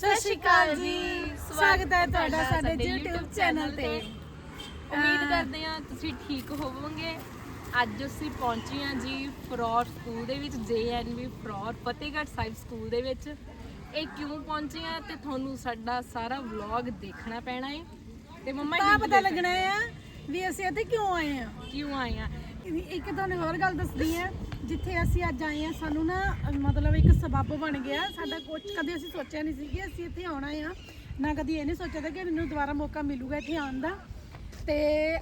ਸਤਿ ਸ਼੍ਰੀ ਅਕਾਲ ਜੀ। ਸਵਾਗਤ ਹੈ ਤੁਹਾਡਾ ਸਾਡੇ YouTube ਚੈਨਲ ਤੇ। ਉਮੀਦ ਕਰਦੇ ਹਾਂ ਤੁਸੀਂ ਠੀਕ ਹੋਵੋਗੇ। ਅੱਜ ਅਸੀਂ ਪਹੁੰਚੇ ਹਾਂ ਜੀ ਫਰੋਰ ਸਕੂਲ ਦੇ ਵਿੱਚ ਜੇਐਨਵੀ ਫਰੋਰ ਫਤਿਹਗੜ੍ਹ ਸਾਹਿਬ ਸਕੂਲ ਦੇ ਵਿੱਚ। ਇਹ ਕਿਉਂ ਪਹੁੰਚੇ ਹਾਂ ਤੇ ਤੁਹਾਨੂੰ ਸਾਡਾ ਸਾਰਾ ਵਲੌਗ ਦੇਖਣਾ ਪੈਣਾ ਹੈ। ਤੇ ਮੰਮਾ ਤਾਂ ਇਹ ਪਤਾ ਲੱਗਣਾ ਆ ਵੀ ਅਸੀਂ ਇੱਥੇ ਕਿਉਂ ਆਏ ਆ ਕਿਉਂ ਆਏ ਆ ਇੱਕ ਤੁਹਾਨੂੰ ਹੋਰ ਗੱਲ ਦੱਸਦੀ ਆ ਜਿੱਥੇ ਅਸੀਂ ਅੱਜ ਆਏ ਆ ਸਾਨੂੰ ਨਾ ਮਤਲਬ ਇੱਕ ਸਬੱਬ ਬਣ ਗਿਆ। ਸਾਡਾ ਕੁਝ ਕਦੇ ਅਸੀਂ ਸੋਚਿਆ ਨਹੀਂ ਸੀ ਕਿ ਅਸੀਂ ਇੱਥੇ ਆਉਣਾ ਆ। ਨਾ ਕਦੀ ਇਹ ਨਹੀਂ ਸੋਚਿਆ ਤਾਂ ਕਿ ਮੈਨੂੰ ਦੁਬਾਰਾ ਮੌਕਾ ਮਿਲੂਗਾ ਇੱਥੇ ਆਉਣ ਦਾ। ਤੇ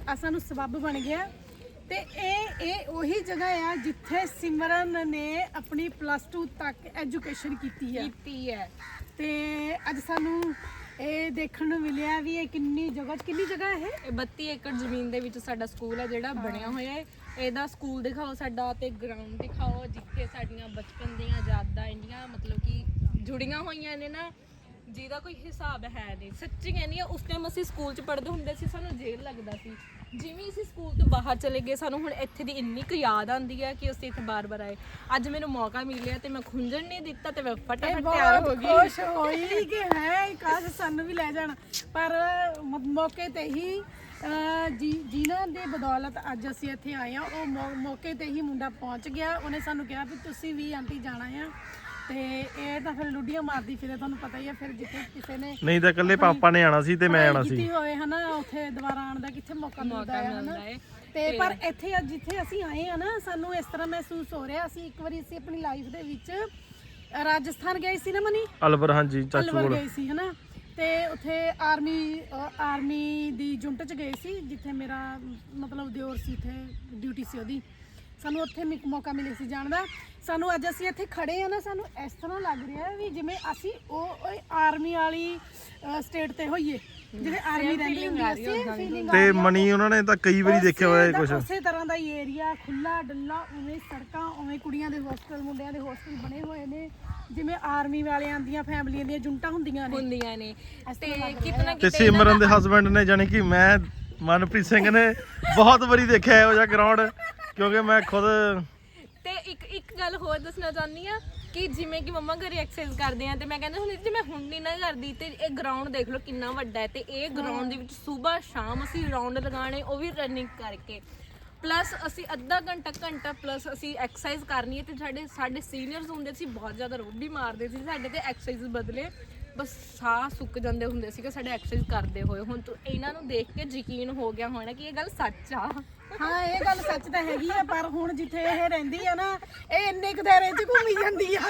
ਆ ਸਾਨੂੰ ਸਬੱਬ ਬਣ ਗਿਆ। ਤੇ ਇਹ ਇਹ ਉਹੀ ਜਗ੍ਹਾ ਆ ਜਿੱਥੇ ਸਿਮਰਨ ਨੇ ਆਪਣੀ ਪਲੱਸ 2 ਤੱਕ ਐਜੂਕੇਸ਼ਨ ਕੀਤੀ ਆ। ਕੀਤੀ ਹੈ। ਤੇ ਅੱਜ ਸਾਨੂੰ ਇਹ ਦੇਖਣ ਨੂੰ ਮਿਲਿਆ ਵੀ ਇਹ ਕਿੰਨੀ ਜਗ੍ਹਾ ਕਿੰਨੀ ਜਗ੍ਹਾ ਹੈ ਇਹ 32 ਏਕੜ ਜ਼ਮੀਨ ਦੇ ਵਿੱਚ ਸਾਡਾ ਸਕੂਲ ਹੈ ਜਿਹੜਾ ਬਣਿਆ ਹੋਇਆ ਹੈ। ਇਹਦਾ ਸਕੂਲ ਦਿਖਾਓ ਸਾਡਾ ਤੇ ਗਰਾਊਂਡ ਦਿਖਾਓ ਜਿੱਥੇ ਸਾਡੀਆਂ ਬਚਪਨ ਦੀਆਂ ਯਾਦਾਂ ਇੰਨੀਆਂ ਮਤਲਬ ਕਿ ਜੁੜੀਆਂ ਹੋਈਆਂ ਨੇ ਨਾ ਜਿਹਦਾ ਕੋਈ ਹਿਸਾਬ ਹੈ ਨਹੀਂ। ਸੱਚੀ ਕਹਿੰਦੀ ਆ ਉਸ ਟਾਈਮ ਅਸੀਂ ਸਕੂਲ 'ਚ ਪੜ੍ਹਦੇ ਹੁੰਦੇ ਸੀ ਸਾਨੂੰ ਜੇਲ੍ਹ ਲੱਗਦਾ ਸੀ। ਜਿਵੇਂ ਅਸੀਂ ਸਕੂਲ ਤੋਂ ਬਾਹਰ ਚਲੇ ਗਏ ਸਾਨੂੰ ਹੁਣ ਇੱਥੇ ਦੀ ਇੰਨੀ ਕੁ ਯਾਦ ਆਉਂਦੀ ਹੈ ਕਿ ਅਸੀਂ ਇੱਥੇ ਬਾਰ-ਬਾਰ ਆਏ। ਅੱਜ ਮੈਨੂੰ ਮੌਕਾ ਮਿਲਿਆ ਤੇ ਮੈਂ ਖੁੰਝਣ ਨਹੀਂ ਦਿੱਤਾ ਤੇ ਮੈਂ ਫਟਾਫਟ ਤਿਆਰ ਹੋ ਗਈ। ਖੁਸ਼ ਹੋਈ ਕਿ ਹੈ ਕਾਸ਼ ਸਾਨੂੰ ਵੀ ਲੈ ਜਾਣ। ਪਰ ਮੌਕੇ ਤੇ ਹੀ ਜੀ ਜਿਨ੍ਹਾਂ ਦੇ ਬਦੌਲਤ ਅੱਜ ਅਸੀਂ ਇੱਥੇ ਆਏ ਆ ਉਹ ਮੌ- ਮੌਕੇ ਤੇ ਹੀ ਮੁੰਡਾ ਪਹੁੰਚ ਗਿਆ। ਉਹਨੇ ਸਾਨੂੰ ਕਿਹਾ ਵੀ ਤੁਸੀਂ ਵੀ ਆਂਟੀ ਜਾਣਾ ਆ। ਤੇ ਇਹ ਤਾਂ ਫਿਰ ਲੁੱਡੀਆਂ ਮਾਰਦੀ ਫਿਰੇ ਤੁਹਾਨੂੰ ਪਤਾ ਹੀ ਆ ਫਿਰ ਜਿੱਥੇ ਕਿਸੇ ਨੇ ਨਹੀਂ ਤਾਂ ਇਕੱਲੇ ਪਾਪਾ ਨੇ ਆਣਾ ਸੀ ਤੇ ਮੈਂ ਆਣਾ ਸੀ। ਕੀਤੀ ਹੋਵੇ ਹਨਾ ਉੱਥੇ ਦੁਬਾਰਾ ਆਉਣ ਦਾ ਕਿੱਥੇ ਮੌਕਾ ਮਿਲਦਾ ਹੈ ਹਨਾ? ਤੇ ਪਰ ਇੱਥੇ ਅੱਜ ਜਿੱਥੇ ਅਸੀਂ ਆਏ ਆ ਨਾ ਸਾਨੂੰ ਇਸ ਤਰ੍ਹਾਂ ਮਹਿਸੂਸ ਹੋ ਰਿਹਾ ਅਸੀਂ ਇੱਕ ਵਾਰੀ ਅਸੀਂ ਆਪਣੀ ਲਾਈਫ ਦੇ ਵਿੱਚ ਰਾਜਸਥਾਨ ਗਏ ਸੀ ਨਾ ਮਨੀ? ਅਲਵਰ ਹਾਂਜੀ ਚਾਚੂ ਅਲਵਰ ਕੋਲ। ਗਏ ਸੀ ਹਨਾ? ਤੇ ਉੱਥੇ ਆਰਮੀ ਅ, ਆਰਮੀ ਦੀ ਜੁੰਟ ਚ ਗਏ ਸੀ ਜਿੱਥੇ ਮੇਰਾ ਮਤਲਬ ਦਿਓਰ ਸੀ ਉੱਥੇ ਡਿਊਟੀ ਸੀ ਉਹਦੀ। ਸਾਨੂੰ ਉੱਥੇ ਮਿ- ਮੌਕਾ ਮਿਲਿਆ ਸੀ ਜਾਣ ਦਾ। ਸਾਨੂੰ ਅੱਜ ਅਸੀਂ ਇੱਥੇ ਖੜੇ ਆ ਨਾ ਸਾਨੂੰ ਇਸ ਤਰ੍ਹਾਂ ਲੱਗ ਰਿਹਾ ਵੀ ਜਿਵੇਂ ਅਸੀਂ ਉਹ ਆਰਮੀ ਵਾਲੀ ਸਟੇਟ ਤੇ ਹੋਈਏ। ਜਿਵੇਂ ਆਰਮੀ ਰਹਿੰਦੀ ਹੁੰਦੀ ਸੀ ਫੀਲਿੰਗ ਤੇ ਮਣੀ ਉਹਨਾਂ ਨੇ ਤਾਂ ਕਈ ਵਾਰੀ ਦੇਖਿਆ ਹੋਇਆ ਇਹ ਕੁਝ ਉਸੇ ਤਰ੍ਹਾਂ ਦਾ ਹੀ ਏਰੀਆ ਖੁੱਲਾ ਡੱਲਾ ਉਵੇਂ ਸੜਕਾਂ ਉਵੇਂ ਕੁੜੀਆਂ ਦੇ ਹੋਸਟਲ ਮੁੰਡਿਆਂ ਦੇ ਹੋਸਟਲ ਬਣੇ ਹੋਏ ਨੇ। ਜਿਵੇਂ ਆਰਮੀ ਵਾਲਿਆਂ ਦੀਆਂ ਫੈਮਲੀਆਂ ਦੀਆਂ ਜੁੰਟਾਂ ਹੁੰਦੀਆਂ ਨੇ। ਹੁੰਦੀਆਂ ਨੇ। ਤੇ ਕਿਤਨਾ ਤੇ ਕਿਤੇ ਸਿਮਰਨ ਦੇ ਹਸਬੰਡ ਨੇ ਜਾਣੀ ਕਿ ਮੈਂ ਮਨਪ੍ਰੀਤ ਸਿੰਘ ਨੇ ਬਹੁਤ ਵਾਰੀ ਦੇਖਿਆ ਇਹੋ ਜਿਹਾ ਗਰਾਊਂਡ ਕਿਉਂਕਿ ਮੈਂ ਖੁਦ ਤੇ ਇੱਕ ਇੱਕ ਗੱਲ ਹੋਰ ਦੱਸਣਾ ਚਾਹੁੰਦੀ ਆ ਕਿ ਜਿਵੇਂ ਕਿ ਮੰਮਾ ਘਰੇ ਐਕਸਰਸਾਈਜ਼ ਕਰਦੇ ਆ ਤੇ ਮੈਂ ਕਹਿੰਦੀ ਹੁੰਦੀ ਸੀ ਜੇ ਮੈਂ ਹੁਣ ਨਹੀਂ ਨਾ ਕਰਦੀ ਤੇ ਇਹ ਗਰਾਊਂਡ ਦੇਖ ਲਓ ਕਿੰਨਾ ਵੱਡਾ ਹੈ ਤੇ ਇਹ ਗਰਾਊਂਡ ਦੇ ਵਿੱਚ ਸਵੇਰ ਸ਼ਾਮ ਅਸੀਂ ਰਾਉਂਡ ਲਗਾਣੇ ਉਹ ਵੀ ਰਨਿੰਗ ਕਰਕੇ। ਪਲੱਸ ਅਸੀਂ ਅੱਧਾ ਘੰਟਾ ਘੰਟਾ ਪਲੱਸ ਅਸੀਂ ਐਕਸਰਸਾਈਜ਼ ਕਰਨੀ ਹੈ ਤੇ ਸਾਡੇ ਸਾਡੇ ਸੀਨੀਅਰਸ ਹੁੰਦੇ ਸੀ ਬਹੁਤ ਜ਼ਿਆਦਾ ਰੋਬੀ ਮਾਰਦੇ ਸੀ ਸਾਡੇ ਤੇ ਐਕਸਰਸਾਈਜ਼ ਬਦਲੇ। ਬਸ ਸਾਹ ਸੁੱਕ ਜਾਂਦੇ ਹੁੰਦੇ ਸੀ ਕਿ ਸਾਡੇ ਐਕਸਰਸਾਈਜ਼ ਕਰਦੇ ਹੋਏ। ਹੁਣ ਤੂੰ ਇਹਨਾਂ ਨੂੰ ਦੇਖ ਕੇ ਯਕੀਨ ਹੋ ਗਿਆ ਹੋਣਾ ਕਿ ਇਹ ਗੱਲ ਸੱਚ ਆ। ਹਾਂ ਇਹ ਗੱਲ ਸੱਚ ਤਾਂ ਹੈਗੀ ਆ ਪਰ ਹੁਣ ਜਿੱਥੇ ਇਹ ਰਹਿੰਦੀ ਆ ਨਾ ਇਹ ਇੰਨੇ ਕੁ ਦਾਇਰੇ 'ਚ ਘੁੰਮੀ ਜਾਂਦੀ ਆ।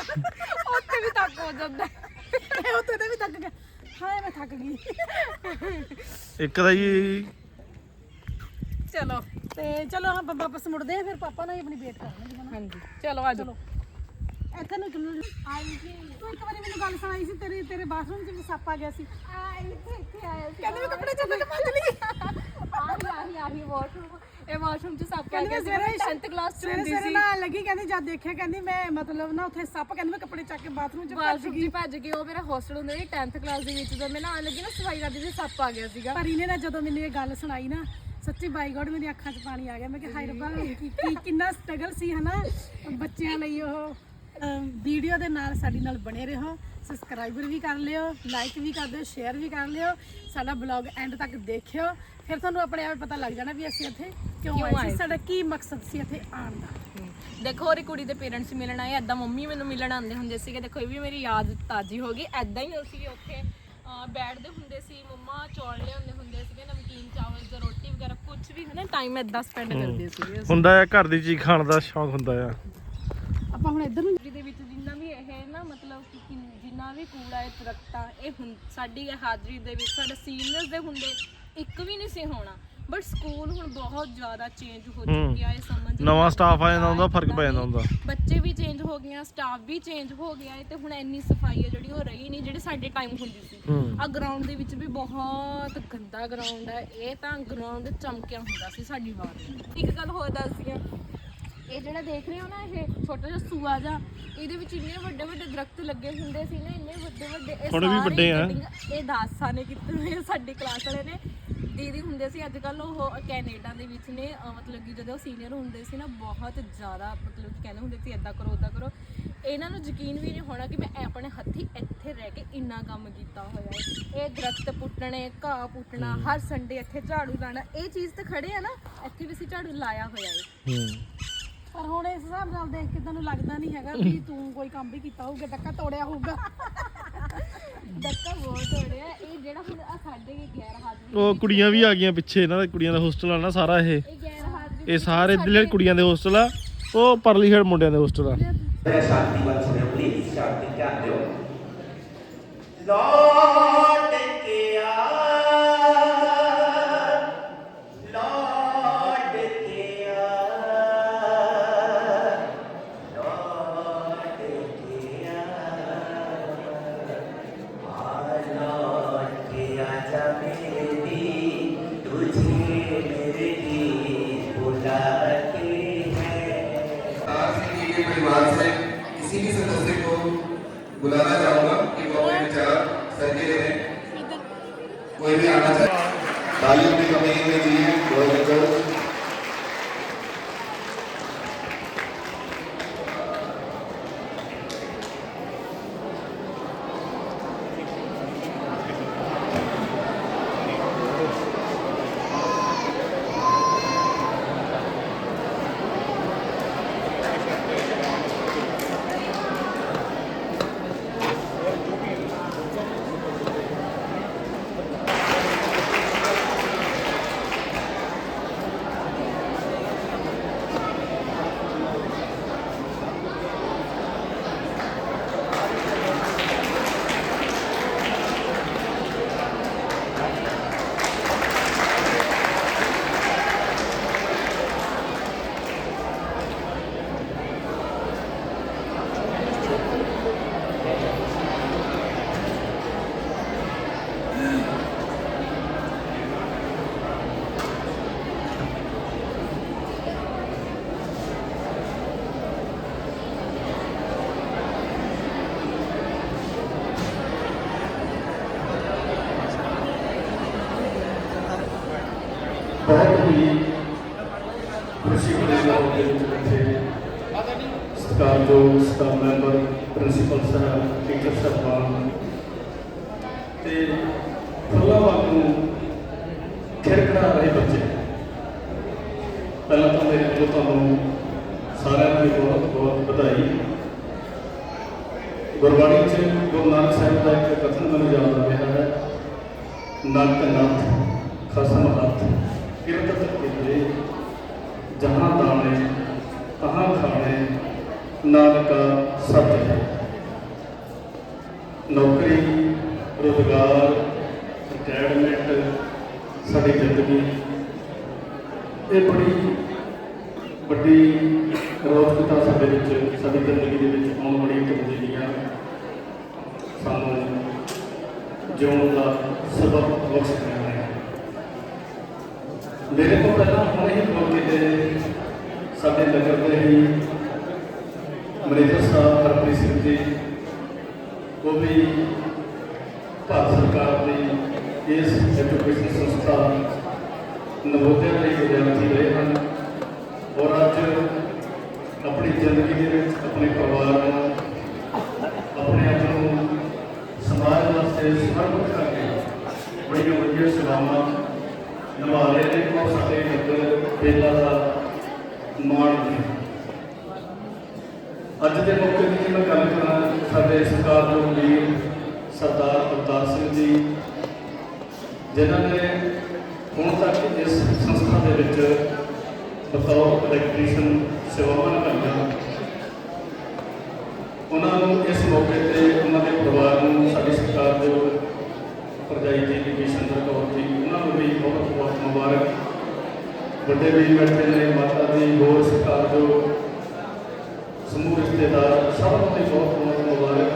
ਉੱਥੇ ਵੀ ਤੱਕ ਹੋ ਜਾਂਦਾ। ਇਹ ਉੱਥੇ ਤੇ ਵੀ ਥੱਕ ਗਿਆ ਹਾਂ ਮੈਂ ਥੱਕ ਗਈ। ਇੱਕ ਦਾ ਹੀ ਚਲੋ। ਤੇ ਚਲੋ ਹਾਂ ਵਾਪਸ ਮੁੜਦੇ ਆ ਫਿਰ ਪਾਪਾ ਨਾਲ ਹੀ ਆਪਣੀ ਵੇਟ ਕਰਾਂਗੇ ਹਨਾ? ਹਾਂਜੀ। ਚਲੋ ਆ ਜਾਓ ਇੱਥੇ ਨੂੰ ਕਿੰਨੂੰ ਆਈ ਸੀ ਤੂੰ ਇੱਕ ਵਾਰੀ ਮੈਨੂੰ ਗੱਲ ਸੁਣਾਈ ਸੀ ਤੇਰੇ ਤੇਰੇ ਬਾਥਰੂਮ 'ਚ ਵੀ ਸੱਪ ਆ ਗਿਆ ਸੀ। ਆ ਇੱਥੇ ਇੱਥੇ ਆਇਆ ਸੀ। ਕਹਿੰਦੇ ਮੈਂ ਕੱਪੜੇ ਚੱਕ ਕੇ ਭੱਜ ਲਈ ਆਹੀ ਆਹੀ ਆਹੀ ਵਾਸ਼ਰੂਮ ਇਹ ਵਾਸ਼ਰੂਮ ਚ ਸੱਪ ਆ ਕਹਿੰਦੀ ਗਿਆ ਮੈਂ ਸੀ ਸਵੇਰੇ 10th ਕਲਾਸ ਚ ਸਵੇਰੇ ਹੁੰਦੀ ਸਵੇਰੇ ਸੀ। ਨਾਲ ਲੱਗੀ ਕਹਿੰਦੀ ਜਦ ਦੇਖਿਆ ਕਹਿੰਦੀ ਮੈਂ ਮਤਲਬ ਨਾ ਉੱਥੇ ਸੱਪ ਕਹਿੰਦੀ ਮੈਂ ਕੱਪੜੇ ਚੱਕ ਕੇ ਬਾਥਰੂਮ 'ਚ ਭੱਜ ਵਾਸ਼ਰੂਮ ਗਈ। ਚ ਭੱਜ ਕੇ ਉਹ ਮੇਰਾ ਹੋਸਟਲ ਹੁੰਦਾ ਸੀ 10th ਕਲਾਸ ਦੇ ਵਿੱਚ ਜਦੋਂ ਮੈਂ ਨਹਾਉਣ ਲੱਗੀ ਨਾ ਸਫ਼ਾਈ ਕਰਦੀ ਸੀ ਸੱਪ ਆ ਗਿਆ ਸੀਗਾ। ਪਰ ਇਹਨੇ ਨਾ ਜਦੋਂ ਮੈਨੂੰ ਇਹ ਗੱਲ ਸੁਣਾਈ ਨਾ ਸੱਚੀ ਬਾਈ ਗੋਡ ਮੇਰੀ ਅੱਖਾਂ 'ਚ ਪਾਣੀ ਆ ਗਿਆ। ਮੈਂ ਕਿ ਹਾਏ ਰੱਬਾ ਕੀ ਕੀ ਕਿੰਨਾ ਸਟਰਗਲ ਸੀ ਹਨਾ ਬੱਚਿਆਂ ਲਈ ਉਹ। ਵੀਡੀਓ ਦੇ ਨਾਲ ਸਾਡੀ ਨਾਲ ਬਣੇ ਰਹੋ ਸਬਸਕ੍ਰਾਈਬਰ ਵੀ ਕਰ ਲਿਓ ਲਾਈਕ ਵੀ ਕਰ ਦਿਓ ਸ਼ੇਅਰ ਵੀ ਕਰ ਲਿਓ ਸਾਡਾ ਬਲੌਗ ਐਂਡ ਤੱਕ ਦੇਖਿਓ। ਫਿਰ ਤੁਹਾਨੂੰ ਆਪਣੇ ਆਪ ਪਤਾ ਲੱਗ ਜਾਣਾ ਵੀ ਅਸੀਂ ਇੱਥੇ ਕਿਉਂ ਆਏ ਸੀ ਸਾਡਾ ਕੀ ਮਕਸਦ ਸੀ ਇੱਥੇ ਆਉਣ ਦਾ। ਦੇਖੋ ਉਹਦੀ ਕੁੜੀ ਦੇ ਪੇਰੈਂਟਸ ਮਿਲਣ ਆਏ ਐਦਾਂ ਮੰਮੀ ਮੈਨੂੰ ਮਿਲਣ ਆਉਂਦੇ ਹੁੰਦੇ ਸੀਗੇ। ਦੇਖੋ ਇਹ ਵੀ ਮੇਰੀ ਯਾਦ ਤਾਜ਼ੀ ਹੋ ਗਈ। ਐਦਾਂ ਹੀ ਅਸੀਂ ਉੱਥੇ ਬੈਠਦੇ ਹੁੰਦੇ ਸੀ ਮੰਮਾ ਚੌਲ ਲਿਆਉਂਦੇ ਹੁੰਦੇ ਸੀਗੇ ਨਮਕੀਨ ਚਾਵਲ ਜਾਂ ਰੋਟੀ ਵਗੈਰਾ ਕੁਝ ਵੀ ਹਨਾ ਟਾਈਮ ਐਦਾਂ ਸਪੈਂਡ ਕਰਦੇ ਸੀਗੇ। ਹੁੰਦਾ ਹੈ ਘਰ ਦੀ ਚੀਜ਼ ਖਾਣ ਦਾ ਸ਼ੌਂਕ ਹੁੰਦਾ ਆ। ਆਪਾਂ ਹੁਣ ਇੱਧਰ ਨੂੰ ਦੇ ਵਿੱਚ ਜਿੰਨਾ ਵੀ ਇਹ ਨਾ ਮਤਲਬ ਕਿ ਕਿੰਨ- ਜਿੰਨਾ ਵੀ ਕੂੜਾ ਹੈ ਦਰਖਤਾਂ ਇਹ ਹੁਣ ਸਾਡੀ ਇਹ ਹਾਜ਼ਰੀ ਦੇ ਵਿੱਚ ਸਾਡੇ ਸੀਨੀਅਰਸ ਦੇ ਹੁੰਦੇ ਇੱਕ ਵੀ ਨਹੀਂ ਸੀ ਹੋਣਾ। ਬਟ ਸਕੂਲ ਹੁਣ ਬਹੁਤ ਜ਼ਿਆਦਾ ਚੇਂਜ ਹੋ ਚੁੱਕਿਆ ਹੈ ਸਮਝ ਨਵਾਂ ਸਟਾਫ ਆ ਜਾਂਦਾ ਉਹਦਾ ਫ਼ਰਕ ਪੈ ਜਾਂਦਾ ਹੁੰਦਾ। ਬੱਚੇ ਵੀ ਚੇਂਜ ਹੋ ਗਏ ਆ ਸਟਾਫ ਵੀ ਚੇਂਜ ਹੋ ਗਿਆ ਹੈ ਤੇ ਹੁਣ ਇੰਨੀ ਸਫ਼ਾਈ ਹੈ ਜਿਹੜੀ ਉਹ ਰਹੀ ਨਹੀਂ ਜਿਹੜੀ ਸਾਡੇ ਟਾਈਮ ਹੁੰਦੀ ਸੀ। ਹੂੰ। ਆ ਗਰਾਊਂਡ ਦੇ ਵਿੱਚ ਵੀ ਬਹੁਤ ਗੰਦਾ ਗਰਾਊਂਡ ਹੈ ਇਹ ਤਾਂ ਗਰਾਊਂਡ ਚਮਕਿਆ ਹੁੰਦਾ ਸੀ ਸਾਡੀ ਵਾਰ ਇੱਕ ਗੱਲ ਹੋਰ ਦੱਸਦੀ ਆ ਇਹ ਜਿਹੜਾ ਦੇਖ ਰਹੇ ਹੋ ਨਾ ਇਹ ਛੋਟਾ ਜਿਹਾ ਸੂਆ ਜਾ ਇਹਦੇ ਵਿੱਚ ਇੰਨੇ ਵੱਡੇ ਵੱਡੇ ਦਰਖਤ ਲੱਗੇ ਹੁੰਦੇ ਸੀ ਨਾ ਇੰਨੇ ਵੱਡੇ ਵੱਡੇ ਇਹ ਥੋੜ੍ਹੇ ਵੀ ਸਾਰੇ ਵੱਡੇ ਆ। ਇਹ ਦਾਸਾਂ ਨੇ ਕੀਤੇ ਹੋਏ ਆ ਸਾਡੀ ਕਲਾਸ ਵਾਲੇ ਨੇ। ਦੀਦੀ ਹੁੰਦੇ ਸੀ ਅੱਜ ਕੱਲ ਉਹ ਕੈਨੇਡਾ ਦੇ ਵਿੱਚ ਨੇ ਅਹ ਮਤਲਬ ਕਿ ਜਦੋਂ ਸੀਨੀਅਰ ਹੁੰਦੇ ਸੀ ਨਾ ਬਹੁਤ ਜ਼ਿਆਦਾ ਮਤਲਬ ਕਿ ਕਹਿੰਦੇ ਹੁੰਦੇ ਸੀ ਏਦਾਂ ਕਰੋ ਓਦਾਂ ਕਰੋ। ਇਹਨਾਂ ਨੂੰ ਯਕੀਨ ਵੀ ਨਹੀਂ ਹੋਣਾ ਕਿ ਮੈਂ ਆਪਣੇ ਹੱਥੀ ਇੱਥੇ ਰਹਿ ਕੇ ਇੰਨਾ ਕੰਮ ਕੀਤਾ ਹੋਇਆ ਹੈ। ਇਹ ਦਰਖਤ ਪੁੱਟਣੇ ਘਾਹ ਪੁੱਟਣਾ ਹਰ ਸੰਡੇ ਇੱਥੇ ਝਾੜੂ ਲਾਣਾ ਇਹ ਚੀਜ਼ ਤੇ ਖੜੇ ਆ ਨਾ ਇੱਥੇ ਵੀ ਅਸੀਂ ਝਾੜੂ ਲਾਇਆ ਹੋਇਆ ਹੈ। ਹੂੰ। ਪਰ ਹੁਣ ਇਸ ਹਿਸਾਬ ਨਾਲ ਦੇਖ ਕੇ ਤੈਨੂੰ ਲੱਗਦਾ ਨਹੀਂ ਹੈਗਾ ਵੀ ਤੂੰ ਕੋਈ ਕੰਮ ਵੀ ਕੀਤਾ ਹੋਊਗਾ ਡੱਕਾ ਤੋੜਿਆ ਹੋਊਗਾ। ਡੱਕਾ ਬਹੁਤ ਹੋ ਰਿਹਾ ਇਹ ਜਿਹੜਾ ਹੁਣ ਆ ਸਾਡੇ ਗੈਰ ਹਾਜ਼ਰੀ ਉਹ ਕੁੜੀਆਂ ਵੀ ਆ ਗਈਆਂ ਪਿੱਛੇ ਇਹਨਾਂ ਦਾ ਕੁੜੀਆਂ ਦਾ ਹੋਸਟਲ ਆ ਨਾ ਸਾਰਾ ਇਹ। ਇਹ ਗੈਰ ਹਾਜ਼ਰੀ ਇਹ ਸਾਰੇ ਇੱਧਰਲੇ ਕੁੜੀਆਂ ਦੇ ਹੋਸਟਲ ਆ ਉਹ ਪਰਲੀ ਖੇਡ ਮੁੰਡਿਆਂ ਦੇ ਹੋਸਟਲ ਆ। Saya Shanti One Surya please Shanti Kandio Lord ਖਿੜਖੜਾ ਰਹੇ ਬੱਚੇ। ਪਹਿਲਾਂ ਤਾਂ ਮੇਰੇ ਵੱਲੋਂ ਤੁਹਾਨੂੰ ਸਾਰਿਆਂ ਨੂੰ ਬਹੁਤ ਬਹੁਤ ਵਧਾਈ। ਗੁਰਬਾਣੀ ਚ ਗੁਰੂ ਨਾਨਕ ਸਾਹਿਬ ਦਾ ਇੱਕ ਕਥਨ ਮੈਨੂੰ ਯਾਦ ਆ ਰਿਹਾ ਹੈ। ਨੱਕ ਨੱਥ, ਖਸਮ ਹੱਥ ਕਿਰਤ ਕਿਤੇ ਜਹਾਂ ਦਾਣੇ, ਤਹਾਂ ਖਾਣੇ, ਨਾਨਕਾ ਸਤਿ ਨੌਕਰੀ, ਰੋਜ਼ਗਾਰ ਰਿਟਾਇਰਮੈਂਟ ਸਾਡੀ ਇਹ ਬੜੀ ਵੱਡੀ ਰੋਜ਼ਗਤਾ ਸਾਡੇ ਵਿੱਚ, ਸਾਡੀ ਜ਼ਿੰਦਗੀ ਦੇ ਵਿੱਚ ਆਉਣ ਵਾਲੀਆਂ ਤਬਦੀਲੀਆਂ ਸਾਨੂੰ ਜਿਉਣ ਦਾ ਸਬਬ ਬਖਸ਼ ਰਿਹਾ ਹੈ। ਮੇਰੇ ਤੋਂ ਪਹਿਲਾਂ ਹੁਣੇ ਹੀ ਮੌਕੇ ਤੇ ਸਾਡੇ ਨਗਰ ਦੇ ਹੀ ਮੈਨੇਜਰ ਸਾਹਿਬ ਹਰਪ੍ਰੀਤ ਸਿੰਘ ਜੀ, ਉਹ ਵੀ ਭਾਰਤ ਸਰਕਾਰ ਦੀ ਇਸ ਐਜੂਕੇਸ਼ਨ ਸੰਸਥਾ ਨਵੋਦਿਆ ਦੇ ਵਿਦਿਆਰਥੀ ਰਹੇ ਹਨ। ਔਰ ਅੱਜ ਆਪਣੀ ਜ਼ਿੰਦਗੀ ਦੇ ਵਿੱਚ ਆਪਣੇ ਪਰਿਵਾਰ ਨੂੰ, ਆਪਣੇ ਆਪ ਨੂੰ, ਸਮਾਜ ਵਾਸਤੇ ਸਮਰਪਿਤ ਕਰਕੇ ਬੜੀਆਂ ਵਧੀਆ ਸੇਵਾਵਾਂ ਨਿਭਾ ਰਹੇ ਨੇ। ਔਰ ਸਾਡੇ ਨਗਰ ਬੇਲਾ ਦਾ ਮਾਣ ਅੱਜ ਦੇ ਮੌਕੇ ਦੀ ਜੇ ਮੈਂ ਗੱਲ ਕਰਾਂ, ਸਾਡੇ ਸਰਕਾਰ ਤੋਂ ਵੀਰ ਸਰਦਾਰ ਅਵਤਾਰ ਸਿੰਘ ਜੀ, ਜਿਨ੍ਹਾਂ ਨੇ ਹੁਣ ਤੱਕ ਇਸ ਸੰਸਥਾ ਦੇ ਵਿੱਚ ਬਤੌਰ ਇਲੈਕਟ੍ਰੀਸ਼ੀਅਨ ਸੇਵਾਵਾਂ ਨਿਭਾਈਆਂ ਉਹਨਾਂ ਨੂੰ ਇਸ ਮੌਕੇ ਤੇ ਉਹਨਾਂ ਦੇ ਪਰਿਵਾਰ ਨੂੰ, ਸਾਡੀ ਸਰਕਾਰ ਦੇ ਪ੍ਰਜਾਈ ਜੀ ਦੀ ਕਿਸ਼ਨ ਕੌਰ ਜੀ, ਉਹਨਾਂ ਨੂੰ ਵੀ ਬਹੁਤ ਬਹੁਤ ਮੁਬਾਰਕ। ਵੱਡੇ ਵੀ ਬੈਠੇ ਨੇ, ਮਾਤਾ ਦੀ ਹੋਰ ਸਰਕਾਰ ਜੋ ਸਮੂਹ ਰਿਸ਼ਤੇਦਾਰ, ਸਭ ਨੂੰ ਵੀ ਬਹੁਤ ਬਹੁਤ ਮੁਬਾਰਕ।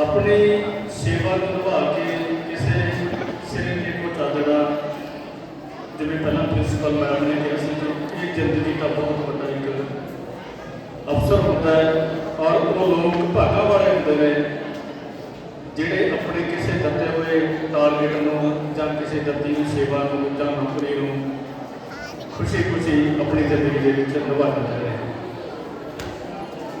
ਆਪਣੀ ਸੇਵਾ ਨੂੰ ਨਿਭਾ ਕੇ ਕਿਸੇ ਸਿਰੇ ਤੇ ਕੋ ਚਾਦੜਾ ਜਿਵੇਂ ਪਹਿਲਾਂ ਪ੍ਰਿੰਸੀਪਲ ਮੈਡਮ ਨੇ ਕਿਹਾ ਸੀ ਕਿ ਇਹ ਜ਼ਿੰਦਗੀ ਦਾ ਬਹੁਤ ਵੱਡਾ ਇੱਕ ਅਵਸਰ ਹੁੰਦਾ ਹੈ ਔਰ ਉਹ ਲੋਕ ਭਾਗਾਂ ਵਾਲੇ ਹੁੰਦੇ ਨੇ, ਜਿਹੜੇ ਆਪਣੇ ਕਿਸੇ ਦਿੱਤੇ ਹੋਏ ਟਾਰਗੇਟ ਨੂੰ ਜਾਂ ਕਿਸੇ ਦਿੱਤੀ ਹੋਈ ਸੇਵਾ ਨੂੰ ਜਾਂ ਨੌਕਰੀ ਨੂੰ ਖੁਸ਼ੀ ਖੁਸ਼ੀ ਆਪਣੀ ਜ਼ਿੰਦਗੀ ਦੇ ਵਿੱਚ ਨਿਭਾਉਂਦੇ ਨੇ।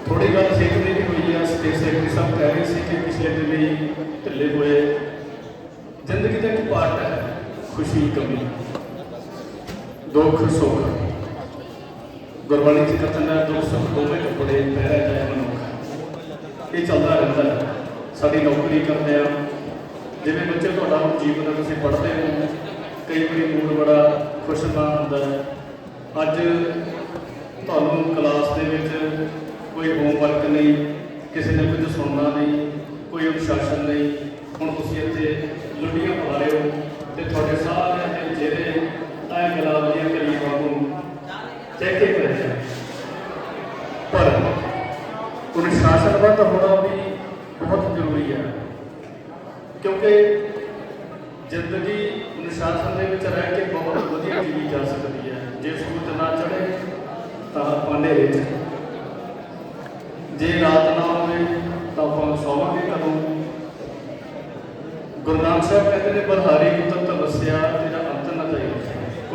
ਥੋੜੀ ਗੱਲ ਸਿੱਖਦੀ ਵੀ ਹੋਈ ਆ, ਸਟੇਟ ਸੈਕਟਰੀ ਸਾਹਿਬ ਕਹਿ ਰਹੇ ਸੀ ਕਿ ਪਿਛਲੇ ਦਿਨ ਹੀ ਢਿੱਲੇ ਹੋਏ ਜ਼ਿੰਦਗੀ ਦਾ ਇੱਕ ਪਾਰਟ ਹੈ ਖੁਸ਼ੀ ਕਮੀ ਦੁੱਖ, ਸੁੱਖ। ਗੁਰਬਾਣੀ ਚ ਕਥਨ ਹੈ, ਦੁੱਖ, ਸੁੱਖ ਦੋਵੇਂ ਕੱਪੜੇ ਪਹਿਰਾ ਜਾਏ ਮਨੁੱਖ। ਇਹ ਚੱਲਦਾ ਰਹਿੰਦਾ ਹੈ। ਸਾਡੀ ਨੌਕਰੀ ਕਰਦੇ ਆ ਜਿਵੇਂ ਬੱਚੇ ਤੁਹਾਡਾ ਜੀਵਨ ਦਾ ਤੁਸੀਂ ਪੜ੍ਹਦੇ ਹੋ। ਕਈ ਵਾਰੀ ਮੂਡ ਬੜਾ ਖੁਸ਼ ਨਾ ਹੁੰਦਾ ਹੈ। ਅੱਜ ਤੁਹਾਨੂੰ ਕਲਾਸ ਦੇ ਵਿੱਚ ਕੋਈ ਹੋਮਵਰਕ ਨਹੀਂ, ਕਿਸੇ ਨੇ ਕੁਝ ਸੁਣਨਾ ਨਹੀਂ, ਕੋਈ ਅਨੁਸ਼ਾਸਨ ਨਹੀਂ। ਹੁਣ ਤੁਸੀਂ ਇੱਥੇ ਲੁੱਡੀਆਂ ਪਾ ਰਹੇ ਹੋ ਤੇ ਤੁਹਾਡੇ ਸਾਰਿਆਂ ਦੇ ਚਿਹਰੇ ਐ ਗੁਲਾਬ ਦੀਆਂ ਕਲੀਆਂ ਵਾਂਗੂ ਚਹਿਕੇ ਪਏ ਪਰ ਅਨੁਸ਼ਾਸਨਬੱਧ ਹੋਣਾ ਵੀ ਬਹੁਤ ਜ਼ਰੂਰੀ ਹੈ। ਕਿਉਂਕਿ ਜ਼ਿੰਦਗੀ ਅਨੁਸ਼ਾਸਨ ਦੇ ਵਿੱਚ ਰਹਿ ਕੇ ਬਹੁਤ ਵਧੀਆ ਜੀਵੀ ਜਾ ਸਕਦੀ ਹੈ। ਜੇ ਸੂਰਜ ਨਾ ਚੜੇ ਤਾਂ ਆਪਾਂ ਹਨੇਰੇ 'ਚ ਜੇ ਰਾਤ ਨਾ ਹੋਵੇ ਤਾਂ ਆਪਾਂ ਸੌਵਾਂਗੇ ਕਦੋਂ? ਗੁਰੂ ਨਾਨਕ ਸਾਹਿਬ ਕਹਿੰਦੇ ਨੇ, ਬਲਹਾਰੀ ਕੁਦਰਤ ਤਪੱਸਿਆ ਤੇਰਾ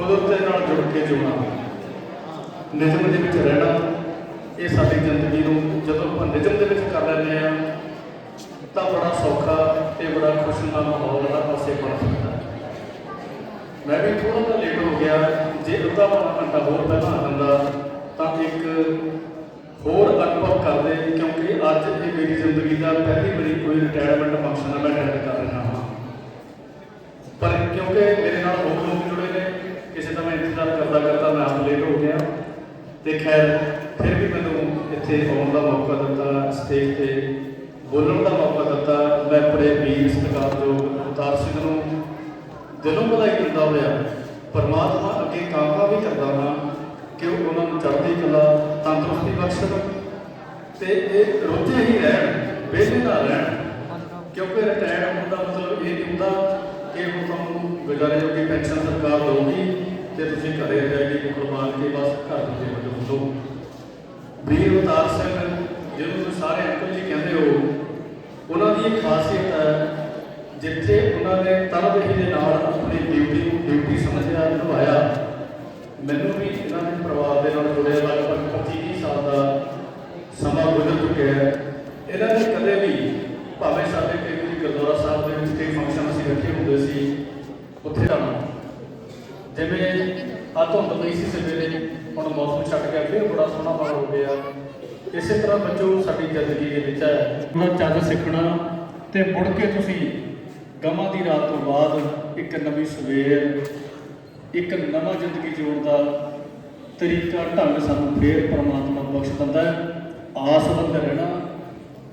ਕੁਦਰਤ ਦੇ ਨਾਲ ਜੁੜ ਕੇ ਜਿਉਣਾ। ਨਿਜਮ ਦੇ ਵਿੱਚ ਰਹਿਣਾ, ਇਹ ਸਾਡੀ ਜ਼ਿੰਦਗੀ ਨੂੰ ਜਦੋਂ ਆਪਾਂ ਨਿਯਮ ਦੇ ਵਿੱਚ ਕਰ ਲੈਂਦੇ ਆ ਤਾਂ ਬੜਾ ਸੌਖਾ ਤੇ ਬੜਾ ਖੁਸ਼ਨੁਮਾ ਮਾਹੌਲ ਹਰ ਪਾਸੇ ਬਣ ਸਕਦਾ। ਮੈਂ ਵੀ ਥੋੜਾ ਜਿਹਾ ਲੇਟ ਹੋ ਗਿਆ, ਜੇ ਅੱਧਾ ਪੌਣਾ ਘੰਟਾ ਹੋਰ ਪਹਿਲਾਂ ਆ ਜਾਂਦਾ, ਤਾਂ ਇੱਕ ਹੋਰ ਅਨੁਭਵ ਕਰਦੇ, ਕਿਉਂਕਿ ਅੱਜ ਇਹ ਮੇਰੀ ਜ਼ਿੰਦਗੀ ਦਾ ਪਹਿਲੀ ਵਾਰੀ ਕੋਈ ਰਿਟਾਇਰਮੈਂਟ ਫੰਕਸ਼ਨ ਹੈ ਮੈਂ ਅਟੈਂਡ ਕਰ ਰਿਹਾ ਹਾਂ ਪਰ ਕਿਉਂਕਿ ਮੇਰੇ ਨਾਲ ਹੋਰ ਲੋਕ ਜੁੜੇ ਨੇ ਕਿਸੇ ਦਾ ਮੈਂ ਇੰਤਜ਼ਾਰ ਕਰਦਾ ਕਰਦਾ ਮੈਂ ਆਪ ਲੇਟ ਹੋ ਗਿਆ। ਤੇ ਖੈਰ, ਫਿਰ ਵੀ ਮੈਨੂੰ ਇੱਥੇ ਆਉਣ ਦਾ ਮੌਕਾ ਦਿੱਤਾ ਸਟੇਜ ਤੇ ਬੋਲਣ ਦਾ ਮੌਕਾ ਦਿੱਤਾ। ਮੈਂ ਆਪਣੇ ਵੀਰ ਸਤਿਕਾਰਯੋਗ ਅਵਤਾਰ ਸਿੰਘ ਨੂੰ ਦਿਲੋਂ ਵਧਾਈ ਦਿੰਦਾ ਹੋਇਆ, ਪਰਮਾਤਮਾ ਅੱਗੇ ਕਾਮਨਾ ਵੀ ਕਰਦਾ ਹਾਂ ਕਿ ਉਹ ਉਹਨਾਂ ਨੂੰ ਚੜ੍ਹਦੀ ਕਲਾ, ਤੰਦਰੁਸਤੀ ਬਖਸ਼ਣ ਤੇ ਇਹ ਰੋਜ਼ੇ ਹੀ ਰਹਿਣ, ਵਿਹਲੇ ਨਾ ਰਹਿਣ। ਕਿਉਂਕਿ ਰਿਟਾਇਰ ਹੋਣ ਦਾ ਮਤਲਬ ਇਹ ਨਹੀਂ ਹੁੰਦਾ ਕਿ ਉਹ ਤੁਹਾਨੂੰ ਗੁਜ਼ਾਰੇ ਜੋਗੀ ਪੈਨਸ਼ਨ ਸਰਕਾਰ ਦੇਊਗੀ। ਤੇ ਤੁਸੀਂ ਘਰੇ ਰਹਿ ਜਾਈਏ ਮੁਕਲ ਮਾਰ ਕੇ ਬਸ ਘਰ ਦੇ ਵਿੱਚ ਹੁੰਦੋ ਵੀਰ ਅਵਤਾਰ ਸਿੰਘ, ਜਿਹਨੂੰ ਤੁਸੀਂ ਸਾਰੇ ਅੰਕਲ ਜੀ ਕਹਿੰਦੇ ਹੋ, ਉਹਨਾਂ ਦੀ ਇੱਕ ਖਾਸੀਅਤ ਹੈ, ਜਿੱਥੇ ਉਹਨਾਂ ਨੇ ਤਨਦੇਹੀ ਦੇ ਨਾਲ ਆਪਣੀ ਡਿਊਟੀ ਨੂੰ ਡਿਊਟੀ ਸਮਝਿਆ, ਨਿਭਾਇਆ ਮੈਨੂੰ ਵੀ ਇਹਨਾਂ ਦੇ ਪਰਿਵਾਰ ਦੇ ਨਾਲ ਜੁੜਿਆ ਲਗਭਗ 25 ਸਾਲ ਦਾ ਸਮਾਂ ਗੁਜ਼ਰ ਚੁੱਕਿਆ ਹੈ ਇਹਨਾਂ ਨੇ ਕਦੇ ਵੀ ਭਾਵੇਂ ਸਾਡੇ ਕਈ ਵਾਰੀ ਗੁਰਦੁਆਰਾ ਸਾਹਿਬ ਦੇ ਵਿੱਚ ਕਈ ਫੰਕਸ਼ਨ ਅਸੀਂ ਰੱਖੇ ਹੁੰਦੇ ਸੀ ਉੱਥੇ ਜਾਣਾ ਜਿਵੇਂ ਆ ਧੁੰਦ ਪਈ ਸੀ ਸਵੇਰੇ ਹੁਣ ਮੌਸਮ ਛੱਡ ਗਿਆ ਫਿਰ ਬੜਾ ਸੋਹਣਾ ਮਾਹੌਲ ਹੋ ਗਿਆ ਇਸੇ ਤਰ੍ਹਾਂ ਬੱਚੋ ਸਾਡੀ ਜ਼ਿੰਦਗੀ ਦੇ ਵਿੱਚ ਹੈ ਉਹਨਾਂ ਚੱਜ ਸਿੱਖਣਾ ਤੇ ਮੁੜ ਕੇ ਤੁਸੀਂ ਗਮਾਂ ਦੀ ਰਾਤ ਤੋਂ ਬਾਅਦ ਇੱਕ ਨਵੀਂ ਸਵੇਰ, ਇੱਕ ਨਵਾਂ ਜ਼ਿੰਦਗੀ ਜਿਉਣ ਦਾ ਤਰੀਕਾ, ਢੰਗ ਸਾਨੂੰ ਫੇਰ ਪਰਮਾਤਮਾ ਬਖਸ਼ ਦਿੰਦਾ ਹੈ। ਆਸਵੰਦ ਰਹਿਣਾ,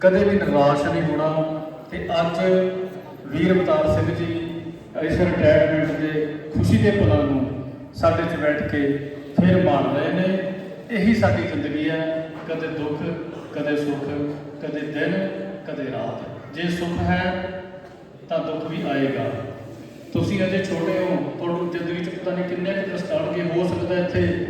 ਕਦੇ ਵੀ ਨਿਰਾਸ਼ ਨਹੀਂ ਹੋਣਾ ਤੇ ਅੱਜ ਵੀਰ ਅਵਤਾਰ ਸਿੰਘ ਜੀ ਇਸ ਰਿਟਾਇਰਮੈਂਟ ਦੇ ਖੁਸ਼ੀ ਦੇ ਪਲਾਂ ਨੂੰ ਸਾਡੇ 'ਚ ਬੈਠ ਕੇ ਫਿਰ ਮਾਣ ਰਹੇ ਨੇ। ਇਹੀ ਸਾਡੀ ਜ਼ਿੰਦਗੀ ਹੈ। ਕਦੇ ਦੁੱਖ, ਕਦੇ ਸੁੱਖ, ਕਦੇ ਦਿਨ ਕਦੇ ਰਾਤ। ਜੇ ਸੁੱਖ ਹੈ, ਤਾਂ ਦੁੱਖ ਵੀ ਆਏਗਾ। ਤੁਸੀਂ ਅਜੇ ਛੋਟੇ ਹੋ ਤੁਹਾਨੂੰ ਜ਼ਿੰਦਗੀ 'ਚ ਪਤਾ ਨਹੀਂ ਕਿੰਨੇ ਕੁ ਕਸ਼ਟ ਆਉਣਗੇ ਹੋ ਸਕਦਾ ਇੱਥੇ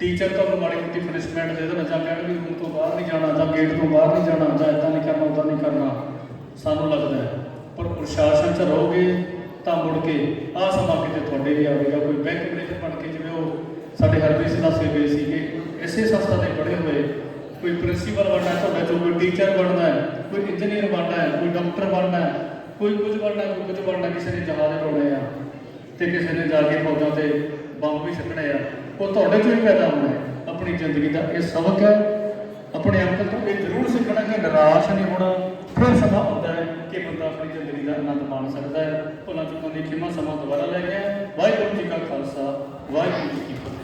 ਟੀਚਰ ਤੁਹਾਨੂੰ ਮਾੜੀ ਮੋਟੀ ਪਨਿਸ਼ਮੈਂਟ ਦੇ ਦੇਣ, ਜਾਂ ਕਹਿਣ ਵੀ ਰੂਮ ਤੋਂ ਬਾਹਰ ਨਹੀਂ ਜਾਣਾ, ਜਾਂ ਗੇਟ ਤੋਂ ਬਾਹਰ ਨਹੀਂ ਜਾਣਾ, ਜਾਂ ਇਦਾਂ ਨਹੀਂ ਕਰਨਾ ਉਦਾਂ ਨਹੀਂ ਕਰਨਾ, ਸਾਨੂੰ ਲੱਗਦਾ ਹੈ। ਪਰ ਪ੍ਰਸ਼ਾਸਨ 'ਚ ਰਹੋਗੇ, ਤਾਂ ਮੁੜ ਕੇ ਆਹ ਸਮਾਂ ਕਿਤੇ ਤੁਹਾਡੇ ਵੀ ਆਵੇਗਾ। ਕੋਈ ਬੈਂਕ ਮੈਨੇਜਰ ਬਣ ਕੇ ਜਿਵੇਂ ਉਹ ਸਾਡੇ ਹਰਪ੍ਰੀਤ ਸਿੰਘ ਦੱਸੇ ਗਏ ਸੀਗੇ, ਇਸੇ ਸੰਸਥਾ ਦੇ ਪੜ੍ਹੇ ਹੋਏ, ਕੋਈ ਪ੍ਰਿੰਸੀਪਲ ਬਣਨਾ ਹੈ, ਤੁਹਾਡਾ ਚੋਂ ਕੋਈ ਟੀਚਰ ਬਣਨਾ ਹੈ ਕੋਈ ਇੰਜੀਨੀਅਰ ਬਣਨਾ ਹੈ, ਕੋਈ ਡਾਕਟਰ ਬਣਨਾ ਹੈ, ਕੋਈ ਕੁਝ ਬਣਨਾ ਕੋਈ ਕੁਝ ਬਣਨਾ ਕਿਸੇ ਨੇ ਜਹਾਜ਼ ਉਡਾਉਣੇ ਆ ਤੇ ਕਿਸੇ ਨੇ ਜਾ ਕੇ ਫੌਜਾਂ ਤੇ ਬੰਬ ਵੀ ਛੱਡਣੇ ਆ। ਉਹ ਤੁਹਾਡੇ ਚੋਂ ਹੀ ਪੈਦਾ ਹੋਣਾ ਆਪਣੀ ਜ਼ਿੰਦਗੀ ਦਾ ਇਹ ਸਬਕ ਹੈ। ਆਪਣੇ ਅੰਕਲ ਤੋਂ ਇਹ ਜ਼ਰੂਰ ਸਿੱਖਣਾ ਕਿ ਨਿਰਾਸ਼ ਨਹੀਂ ਹੋਣਾ। ਫਿਰ ਸਮਾਂ ਹੁੰਦਾ ਹੈ ਕਿ ਬੰਦਾ ਆਪਣੀ ਜ਼ਿੰਦਗੀ ਦਾ ਆਨੰਦ ਮਾਣ ਸਕਦਾ ਹੈ। ਭੁੱਲਾਂ ਚੁੱਕਾਂ ਦੀ ਖਿਮਾ ਸਮਾਂ ਦੁਬਾਰਾ ਲੈ ਗਿਆ ਵਾਹਿਗੁਰੂ ਜੀ ਕਾ ਖਾਲਸਾ, ਵਾਹਿਗੁਰੂ ਜੀ ਕੀ ਫਤਿਹ।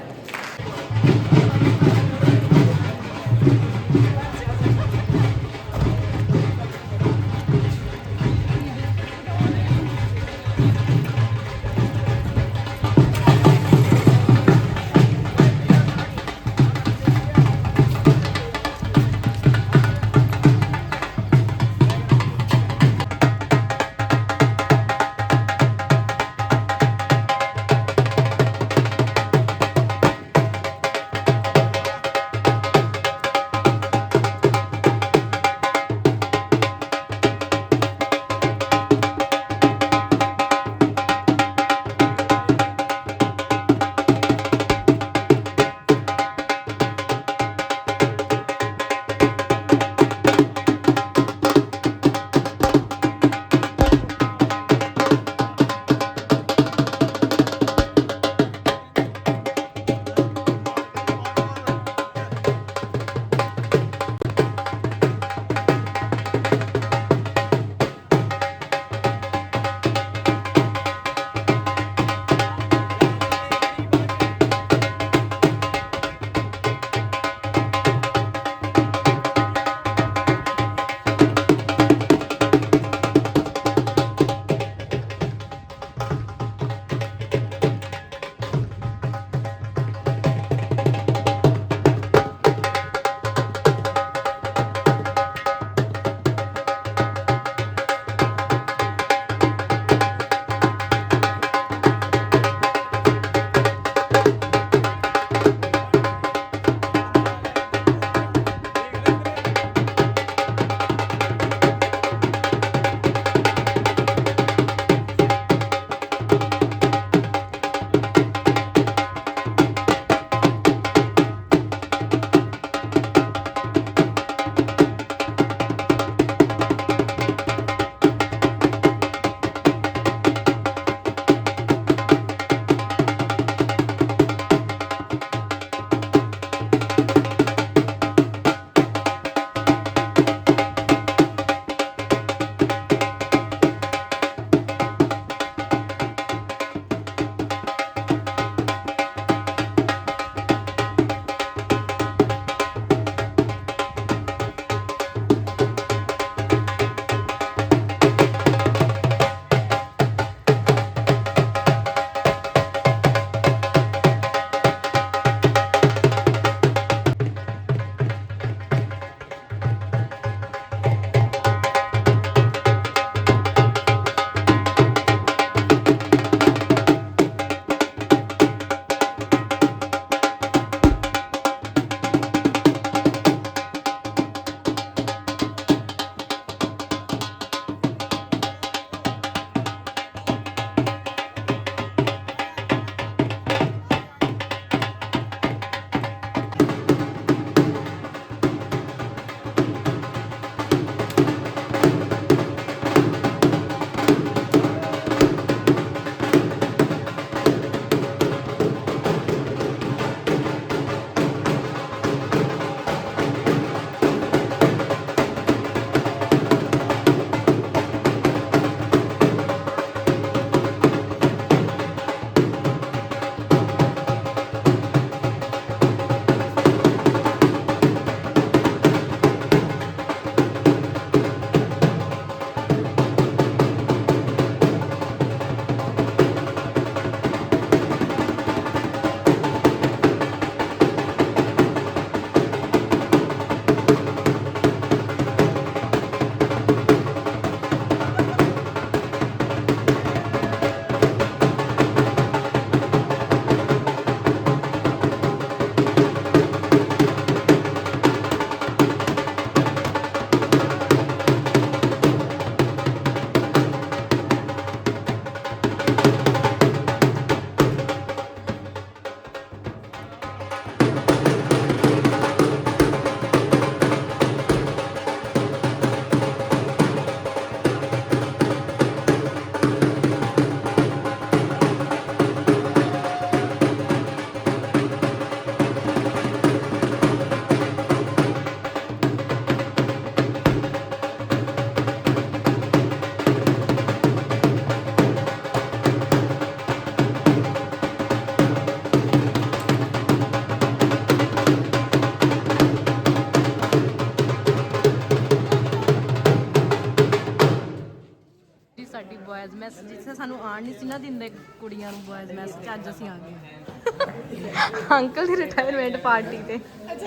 ਸਾਡੀ ਬॉयਜ਼ ਮੈਸ ਜਿੱਥੇ ਸਾਨੂੰ ਆਣ ਨਹੀਂ ਸੀ ਨਾ ਦਿੰਦੇ ਕੁੜੀਆਂ ਨੂੰ ਬॉयਜ਼ ਮੈਸ ਚ ਅੱਜ ਅਸੀਂ ਆ ਗਏ ਅੰਕਲ ਦੀ ਰਿਟਾਇਰਮੈਂਟ ਪਾਰਟੀ ਤੇ। ਅੱਛਾ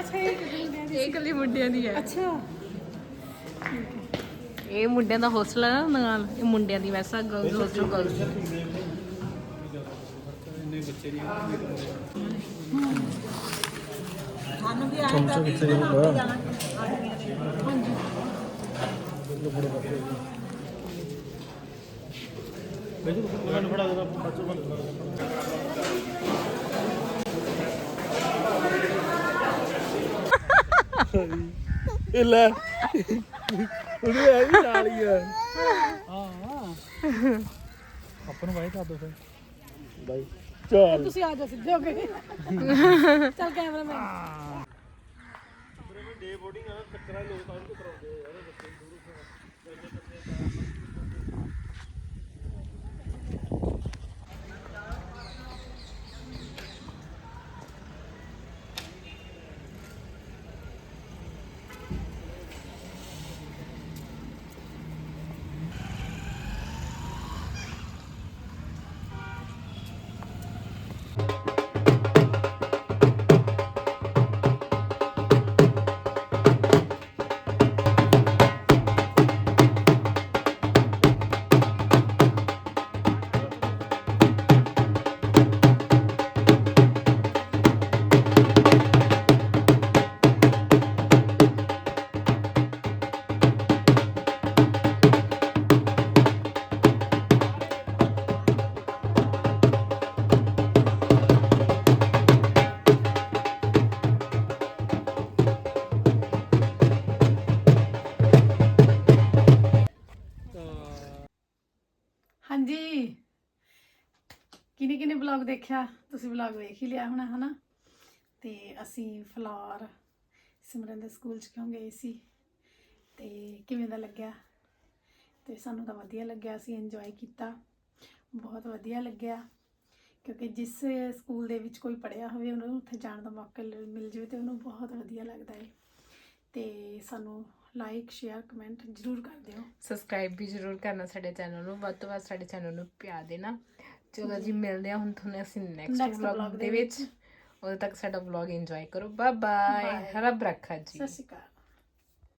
ਅੱਛਾ ਇਹ ਮੁੰਡਿਆਂ ਦੀ ਇਹ ਇਕੱਲੀ ਮੁੰਡਿਆਂ ਦੀ ਹੈ। ਅੱਛਾ। ਇਹ ਮੁੰਡਿਆਂ ਦਾ ਹੋਸਟਲ ਹੈ ਨਾ ਨਾਲ ਇਹ ਮੁੰਡਿਆਂ ਦੀ ਮੈਸ ਆ ਗਰਲਸ ਹੋਸਟਲ ਗਰਲਸ ਚਮਚਾ ਕਿੱਥੇ ਗਿਆ ਬੁਆ ਬੈਜੂ ਮੈਨੂੰ ਫੜਾ ਦੇਣਾ ਬੱਚੋ ਬੰਦ ਇਹ ਲੈ। ਉਹਨੂੰ ਇਹ ਵੀ ਨਾਲ ਹੀ ਆ। ਹਾਂ ਆਪਾਂ ਨੂੰ ਬਾਈ ਕਰ ਦੋ ਫਿਰ ਬਾਈ ਚੱਲ। ਤੁਸੀਂ ਆ ਜਾਓ ਸਿੱਧੇ ਹੋ ਕੇ ਚੱਲ ਕੈਮਰਾਮੈਨ। ਡੇ ਬੋਰਡਿੰਗ ਆ ਚੱਕਰਾਂ ਲੋਕ ਤਾਂ ਕਰਾਉਂਦੇ ਆ ਯਾਰ। ਹਾਂਜੀ। ਕਿਨੇ ਕਿਨੇ ਵਲੌਗ ਦੇਖਿਆ? ਤੁਸੀਂ ਵਲੌਗ ਵੇਖ ਹੀ ਲਿਆ ਹੋਣਾ, ਹਨਾ? ਤੇ ਅਸੀਂ ਫਲੋਰ ਸਿਮਰਨ ਦੇ ਸਕੂਲ ਚ ਕਿਉਂ ਗਏ ਸੀ? ਤੇ ਕਿਵੇਂ ਦਾ ਲੱਗਿਆ? ਤੇ ਸਾਨੂੰ ਤਾਂ ਵਧੀਆ ਲੱਗਿਆ, ਅਸੀਂ ਇੰਜੋਏ ਕੀਤਾ। ਬਹੁਤ ਵਧੀਆ ਲੱਗਿਆ। ਕਿਉਂਕਿ ਜਿਸ ਸਕੂਲ ਦੇ ਵਿੱਚ ਕੋਈ ਪੜਿਆ ਹੋਵੇ, ਉਹਨੂੰ ਉੱਥੇ ਜਾਣ ਦਾ ਮੌਕਾ ਲ- ਮਿਲ ਜਾਵੇ ਤੇ ਉਹਨੂੰ ਬਹੁਤ ਵਧੀਆ ਲੱਗਦਾ ਹੈ ਤੇ ਸਾਨੂੰ ਲਾਈਕ ਸ਼ੇਅਰ ਕਮੈਂਟ ਜ਼ਰੂਰ ਕਰ ਦਿਓ। ਸਬਸਕ੍ਰਾਈਬ ਵੀ ਜ਼ਰੂਰ ਕਰਨਾ ਸਾਡੇ ਚੈਨਲ ਨੂੰ। ਵੱਧ ਤੋਂ ਵੱਧ ਸਾਡੇ ਚੈਨਲ ਨੂੰ ਪਿਆਰ ਦੇਣਾ। ਚਲੋ ਜੀ ਮਿਲਦੇ ਹਾਂ ਹੁਣ ਤੁਹਾਨੂੰ ਅਸੀਂ ਨੈਕਸਟ ਵਲੌਗ ਦੇ ਵਿੱਚ। ਉਦੋਂ ਤੱਕ ਸਾਡਾ ਵਲੌਗ ਇੰਜੋਏ ਕਰੋ। Bye bye. ਰੱਬ ਰੱਖਾ ਜੀ। ਸਤਿ ਸ਼੍ਰੀ ਅਕਾਲ।